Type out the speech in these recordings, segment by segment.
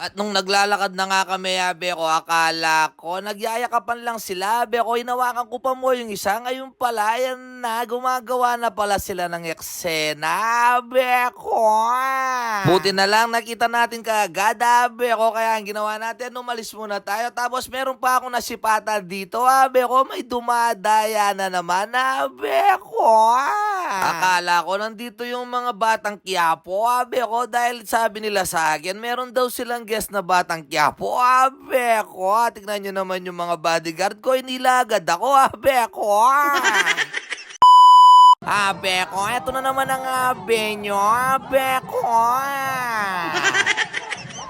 At nung naglalakad na nga kami, abe ko, akala ko, nagyayakapan lang sila, abe. Ko, inawakan ko pa mo yung isa, ngayon pala, yan na, gumagawa na pala sila ng eksena, abe ko. Buti na lang, nakita natin kaagad, abe ko, kaya ang ginawa natin, umalis muna tayo, tapos meron pa ako nasipatan dito, abe ko, may dumadaya na naman, abe ko. Akala ko, nandito yung mga batang kiyapo, abe ko, dahil sabi nila sa akin, meron daw silang guest na batang kiyapo, abe ko. Tignan nyo naman yung mga bodyguard ko, inilagad ako, abe ko. Abe ko, eto na naman ang abe nyo, abe ko.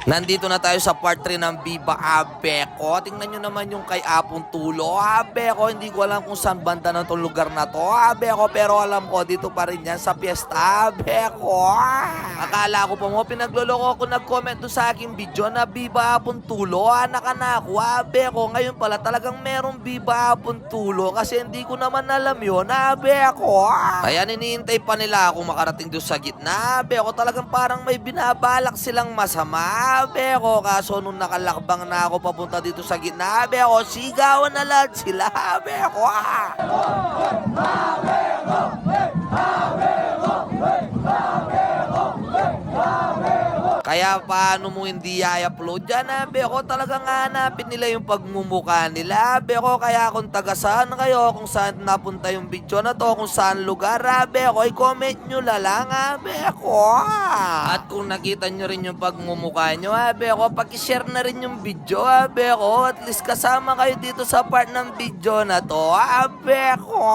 Nandito na tayo sa part 3 ng Viva Abeko. Tingnan nyo naman yung kay Apong Tulo. Abeko, hindi ko alam kung saan banda na itong lugar na to. Abeko, pero alam ko, dito pa rin yan sa piyesta. Abeko. Akala ko pa mo, pinagloloko ko nag-comment sa aking video na Viva Apong Tulo. Anak anak, Abeko. Ngayon pala talagang merong Viva Apong Tulo kasi hindi ko naman alam yun. Abeko. Kaya ninihintay pa nila akong makarating doon sa gitna. Abeko, talagang parang may binabalak silang masama. Beko, kaso nung nakalakbang na ako papunta dito sa gitna, Beko, sigawan na lahat sila, Beko. Kaya paano mo hindi i-upload yan, ha? Beko, talagang hanapin nila yung pagmumuka nila. Beko, kaya kung taga saan kayo, kung saan napunta yung video na to, kung saan lugar, ha? Beko, i-comment nyo na lang, ha? Beko. At kung nakita nyo rin yung pagmumuka nyo, ha? Beko, pag-share na rin yung video, ha? Beko, at least kasama kayo dito sa part ng video na to, ha? Beko.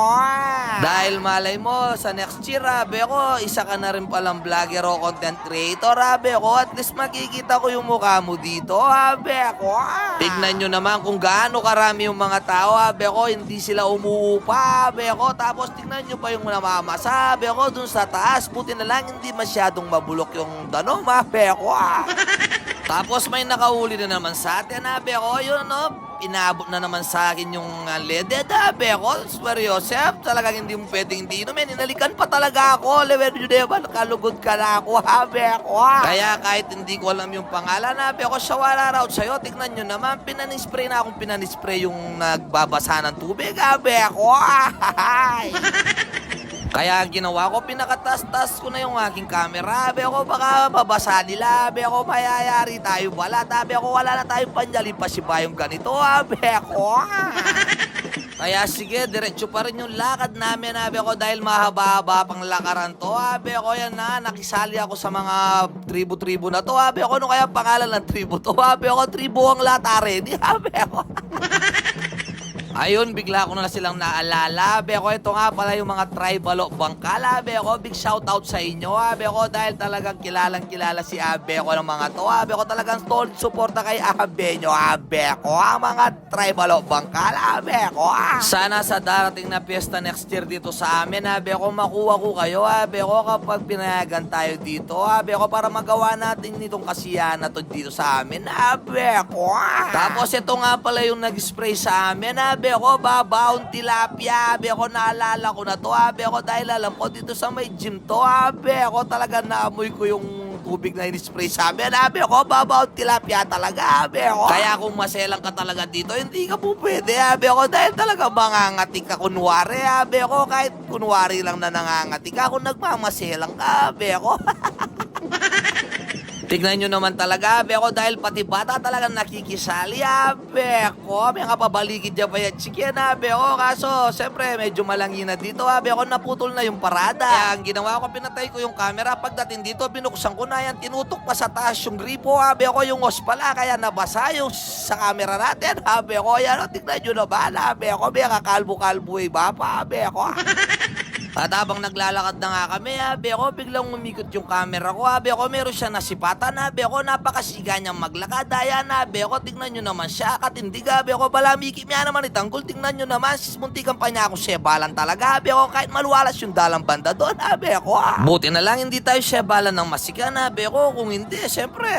Dahil malay mo, sa next year, ha? Beko, isa ka na rin palang vlogger o content creator, ha? Beko, at least makikita ko yung mukha mo dito, ha? Beko. Tignan nyo naman kung gaano karami yung mga tao, ha? Beko, hindi sila umuupa, ha? Beko. Tapos tignan nyo pa yung namamasa, ha? Beko, dun sa taas. Buti na lang hindi masyadong mabulok yung danom, ha? Beko, ha? Tapos may nakahuli na naman sa atin, ha, Beko. Yun, no? Inabot na naman sa akin yung uh, leaded, ha, Beko. Swear Yosef, talagang hindi mo pwedeng hindi inumin. Inalikan pa talaga ako. Level yun, diba? Nakalugod ka na ako, ha, Beko. Kaya kahit hindi ko alam yung pangalan, ha, Beko, siya wala raw sa'yo. Tignan nyo naman, pinanispray na akong pinanispray yung nagbabasa ng tubig, ha, Beko. Kaya ang ginawa ko, pinakatas-tas ko na yung aking camera. Sabi ako, baka mabasa nila. Sabi ako, mayayari tayo wala. Sabi ako, wala na tayong panyali pa si Bayong ganito. Sabi ako. Kaya sige, diretso pa rin yung lakad namin, abi ko, dahil mahaba-haba pang lakaran to. Abi ko, yan na, nakisali ako sa mga tribu-tribu na to. Abi ko, ano kaya pangalan ng tribu to? Abi ko, tribu ang latare. Di, abi ko. Ayun, bigla ko na silang naalala. Beko, ito nga pala yung mga tribal o bangkala. Beko, big shout out sa inyo. Ha? Beko, dahil talagang kilalang kilala si Abeko ng mga to. Ha? Beko, talagang solid suporta kay Abe nyo. Abeko, ang mga tribal o bangkala. Beko, ha? Sana sa darating na piyesta next year dito sa amin, ha? Beko, makuha ko kayo. Ha? Beko, kapag pinayagan tayo dito. Ha? Beko, para magawa natin itong kasiyahan na to dito sa amin. Ha? Beko, ha? Tapos ito nga pala yung nag-spray sa amin. Ha? Abe ko, babaon tilapia. Abe ko, naalala ko na to. Abe ko, dahil alam ko dito sa may gym to. Abe ko, talaga naamoy ko yung tubig na in-spray sa amin. Abe ko, babaon tilapia talaga. Abe ko. Kaya kung maselang ka talaga dito, hindi ka po pwede. Abe ko, dahil talaga mangangati ka kunwari. Abe ko, kahit kunwari lang na nangangati ka, kung nagmamaselang ka. Abe ko. Tignan nyo naman talaga, Beko, dahil pati bata talagang nakikisali, ah, Beko. May nga pabaligid dyan pa yan, chicken, ah, Beko. Kaso, siyempre, medyo malangin na dito, ah, Beko, naputol na yung parada. Kaya ang ginawa ko, pinatay ko yung camera. Pagdating dito, binuksan ko na yan, tinutok pa sa taas yung gripo, ah, Beko, yung os pala. Kaya nabasa yung sa camera natin, ah, Beko. Yan, oh, tignan nyo naman, ah, Beko. May kakalbo-kalbo iba pa, ah, Beko. At habang naglalakad na nga kami, habi ako, biglang umikot yung camera ko. Habi ako, meron siya nasipatan. Habi ako, napakasiga niyang maglakad. Ayan, habi ako, tignan nyo naman siya. Katindig, habi ako, balamiki. Miya naman itanggol, tignan nyo naman. Sis, muntikan pa niya ako sebalan talaga. Habi ako, kahit maluwalas yung dalang banda doon. Habi ako, ah. Buti na lang, hindi tayo sebalan ng masigan. Habi ako, kung hindi, syempre,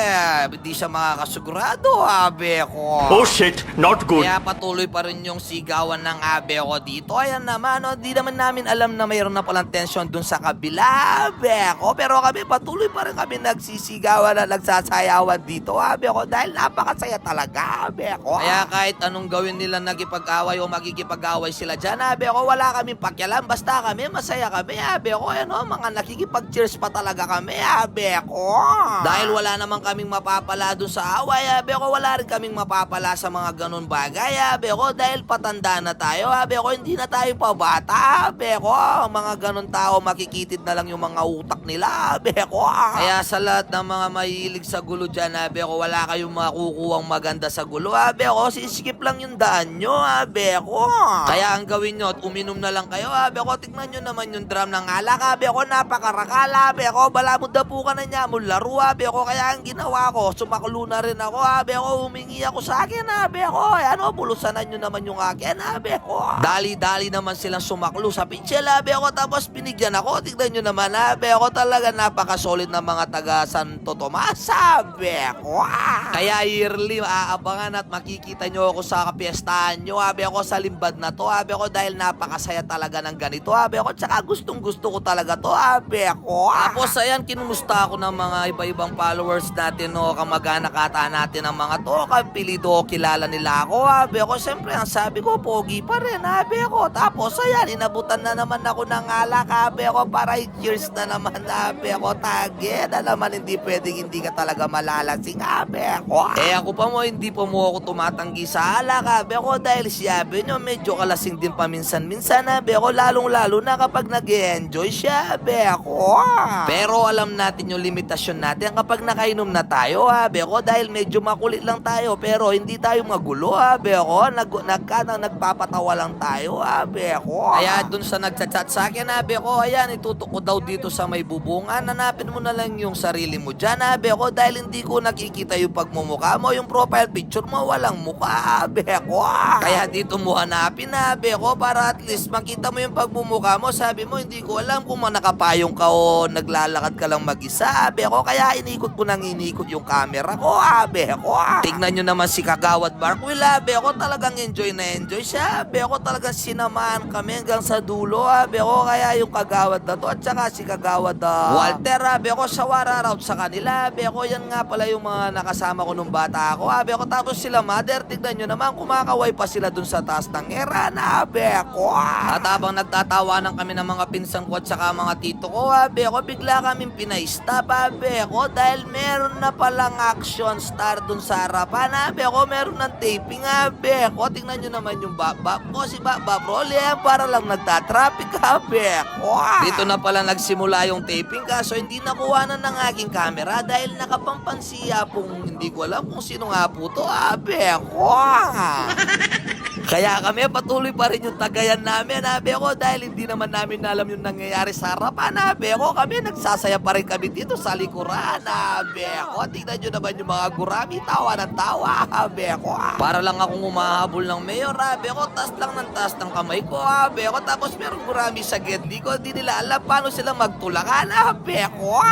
hindi siya makakasigurado. Habi ako. Oh shit, not good. Kaya patuloy pa rin yung sigawan ng abe ko dito. Ayan naman, no, di naman namin alam na mayroon mayroon na palang tension dun sa kabila, beko. Pero kami patuloy pa rin kami nagsisigawan na nagsasayawan dito, ha, beko. Dahil napakasaya talaga, beko. Kaya kahit anong gawin nila nagipag-away o magkikipag-away sila dyan, ha, beko, wala kaming pakialam. Basta kami, masaya kami, ha, beko. Ano, mga nakikipag-cheers pa talaga kami, ha, beko. Dahil wala naman kaming mapapala dun sa away, ha, beko. Wala rin kaming mapapala sa mga ganun bagay, ha, beko. Dahil patanda na tayo, ha, beko. Hindi na tayo pa bata, ha, beko. Mga ganun tao, makikitid na lang yung mga utak nila, ha, beko. Kaya sa lahat ng mga mahilig sa gulo dyan, ha, beko, wala kayong makukuhang maganda sa gulo, ha, beko. Siskip lang yung daan nyo, ha, beko. Kaya ang gawin nyo, at uminom na lang kayo, ha, beko. Tignan nyo naman yung drum ng alak, ha, beko. Napakarakala, beko. Balamod na po ka na niya, laro, ha, beko. Kaya ang ginawa ko, sumaklo na rin ako, ha, beko. Humingi ako sa akin, ha, beko. Ano, bulusanan nyo naman yung akin, ha, beko. Dali-dali naman silang sumaklo sa pitchel, ha, beko. Tapos binigyan ako. Tignan nyo naman, ha, beko. Talaga napakasolid ng mga taga Santo Tomas, ha, beko. Kaya yearly, aabangan at makikita nyo ako sa kapiestahan nyo, ha, beko, sa limbad na to, ha, beko. Dahil napakasaya talaga ng ganito, ha, beko. Tsaka gustong gusto ko talaga to, ha, beko. Tapos, ayan, kinumusta ako ng mga iba-ibang followers natin, no, kamag-anak natin ang mga to, kapilido, kilala nila ako, ha, beko. Siyempre, ang sabi ko, pogi pa rin, ha, beko. Tapos, ayan, inabutan na naman ako ng alak, ha, beko, para i-cheers na naman, ha, beko. Tage na naman, hindi pwedeng hindi ka talaga malalasing, ha, beko. Eh, ako pa mo, hindi pa mo ako tumatanggi sa alak, ha, beko, dahil siyabi nyo, medyo kalasing din paminsan-minsan, ha, beko, lalong-lalo na kapag nag enjoy siya, beko. Pero alam natin yung limitasyon natin kapag nakainom na tayo, ha, beko, dahil medyo makulit lang tayo, pero hindi tayo magulo, ha, beko. Nag, nagka, nagpapatawa lang tayo, ha, beko. Kaya dun sa nagchat-chat sa akin, ha, beko, ayan, itutok ko daw dito sa may bubungan, hanapin mo na lang yung sarili mo dyan, ha, beko, dahil hindi ko nakikita yung pagmumukha mo, yung profile picture mo, walang mukha, ha, beko. Kaya dito mo hanapin, ha, beko, para at least makita mo yung pagmumukha mo, sabi mo, hindi ko alam kung nakapayong ka o naglalakad ka lang mag-isa, beko, kaya inikot ko nang inikot yung camera ko, ha, beko. Tignan nyo naman si Kagawad Barkwil, ha, beko, talagang enjoy na enjoy siya, beko, talagang sinamahan kami hanggang sa dulo, ha, beko, kaya yung Kagawad na to, at saka si Kagawad ah, Walter, ha, beko, sa wararout sa kanila, beko, yan nga pala yung mga nakasama ko nung bata ako, ha, beko, tapos sila mother, tignan nyo naman, kumakaway pa sila dun sa taas ng era na, beko. At habang nagtatawanan kami ng mga pinsan ko at saka mga tito ko, ha, beko, bigla kaming pinaistop, ha, beko, dahil meron na palang action star dun sa harapan, ha, beko, meron ng taping, ha, beko, tingnan nyo naman yung bab-bab ko, si bab-bab Rolly, para lang nagtatraffic, ha, beko. Dito na pala nagsimula yung taping, kaso hindi nakuha na ng aking camera dahil nakapampansiya pong hindi ko alam kung sino nga po to, ha, beko. Kaya kami patuloy pa rin yung tagayan namin, habi ako, dahil hindi naman namin alam yung nangyayari sa harapan, habi ako. Kami nagsasaya pa rin kami dito sa likuran, habi ako. Tingnan nyo naman yung mga gurami, tawa ng tawa, habi ako. Para lang akong umahabol ng mayor, habi ako. Tas lang ng tas ng kamay ko, habi ako. Tapos meron gurami sa gitli ko, di nila alam paano sila magtulakan, habi ako.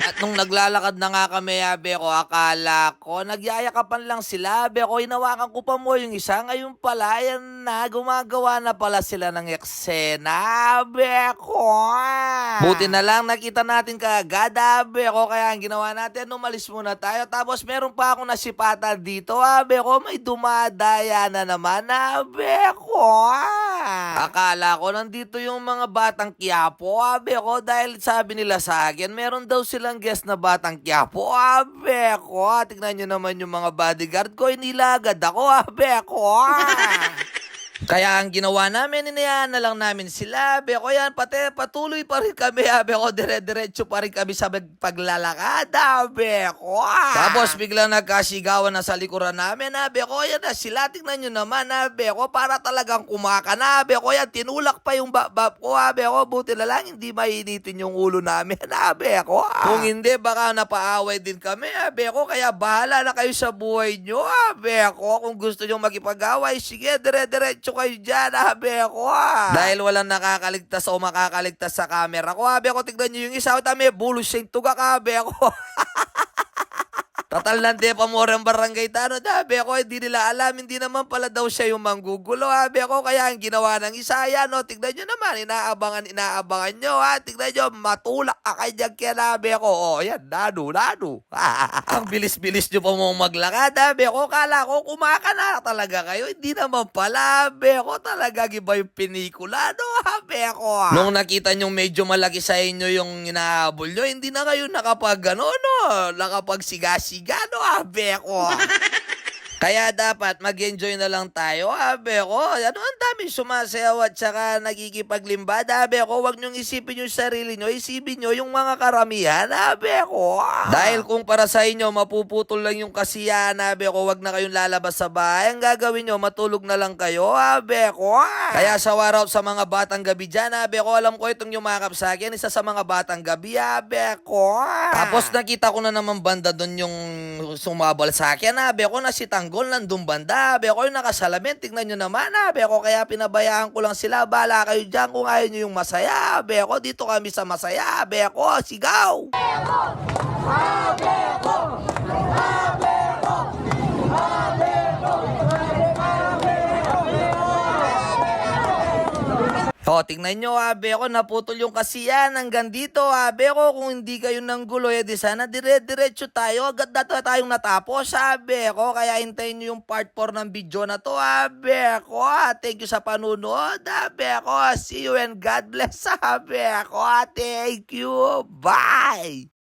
At nung naglalakad na nga kami, habi ako, akala ko, nagyayakapan lang sila, habi ako. Hinawakan ko pa mo yung isa, ngayon pala, yan na, gumagawa na pala sila ng eksena, beko. Buti na lang, nakita natin kaagad, ah, beko. Kaya ang ginawa natin, umalis muna tayo. Tapos meron pa ako nasipatan dito, ah, beko. May dumadaya na naman, ah, beko. Akala ko nandito yung mga batang kiyapo, ah, beko. Dahil sabi nila sa akin, meron daw silang guest na batang kiyapo, ah, beko. Tignan nyo naman yung mga bodyguard ko, inilagad ako, ah, beko. Kaya ang ginawa namin, inayaan na lang namin sila. Beko yan, pati patuloy pa rin kami. ah, Beko, dire-diretso pa rin kami sa paglalakad. ah, Beko. Tapos biglang nagkasigawan na sa likuran namin. ah, Beko, yan na sila. Tingnan nyo naman. ah, Beko, para talagang kumaka na. Beko, yan, tinulak pa yung babab ko. ah, Beko, buti na lang hindi mainitin yung ulo namin. ah, Beko. Kung hindi, baka napaaway din kami. ah, Beko, kaya bahala na kayo sa buhay nyo. ah, Beko, kung gusto nyo makipag-away, sige, dire-diretso kayo dyan, habi ako ah. Dahil walang nakakaligtas o makakaligtas sa camera ko, habi ako, tignan nyo yung isa, tami, bulos siyang tuga ka, habi ako. Pa mo rin barangay tano. Dabi ako, hindi nila alam. Hindi naman pala daw siya yung manggugulo. Habi ako, kaya ang ginawa ng isa, yan, no? Tignan nyo naman, inaabangan, inaabangan nyo, ha? Tignan nyo, matulak ka kay dyan kaya nabi ako. Oh, yan, nado, nado. ang bilis-bilis nyo pa mong maglakad, habi ako. Kala ko, kumakana talaga kayo. Hindi naman pala, habi ako. Talaga, iba yung pinikula, no? Habi ako. Nung nakita nyo medyo malaki sa inyo yung inahabol nyo, hindi na kayo nakapag, ano, no? Nakapagsiga-siga, no? Habi ako. Kaya dapat mag-enjoy na lang tayo, abe ko. Ano ang daming sumasayaw at saka nagkikipaglimba, abe ko. Huwag niyong isipin yung sarili niyo, isipin niyo yung mga karamihan, abe ko. Dahil kung para sa inyo, mapuputol lang yung kasiyahan, abe ko, wag na kayong lalabas sa bahay. Ang gagawin niyo, matulog na lang kayo, abe ko. Kaya sa waraw sa mga batang gabi dyan, abe ko, alam ko itong yumakap sa akin, isa sa mga batang gabi, abe ko. Tapos nakita ko na naman banda doon yung sumabal sa akin, abe ko, na si Tanggol nandun banda, abe ko yung nakasalamin, tignan nyo naman, abe ko, kaya pinabayaan ko lang sila, bala kayo dyan kung ayaw nyo yung masaya, abe ko, dito kami sa masaya, abe ko, sigaw! O, tingnan nyo, abe ko, naputol yung kasiyan hanggang dito, abe. Ko, kung hindi kayo nang gulo, eh, di sana dire-diretso tayo, agad na to tayong natapos, abe. Ko, kaya hintayin nyo yung part 4 ng video na to, abe. Ko, thank you sa panunod, abe. Ko, see you and God bless, abe. Ko, thank you, bye!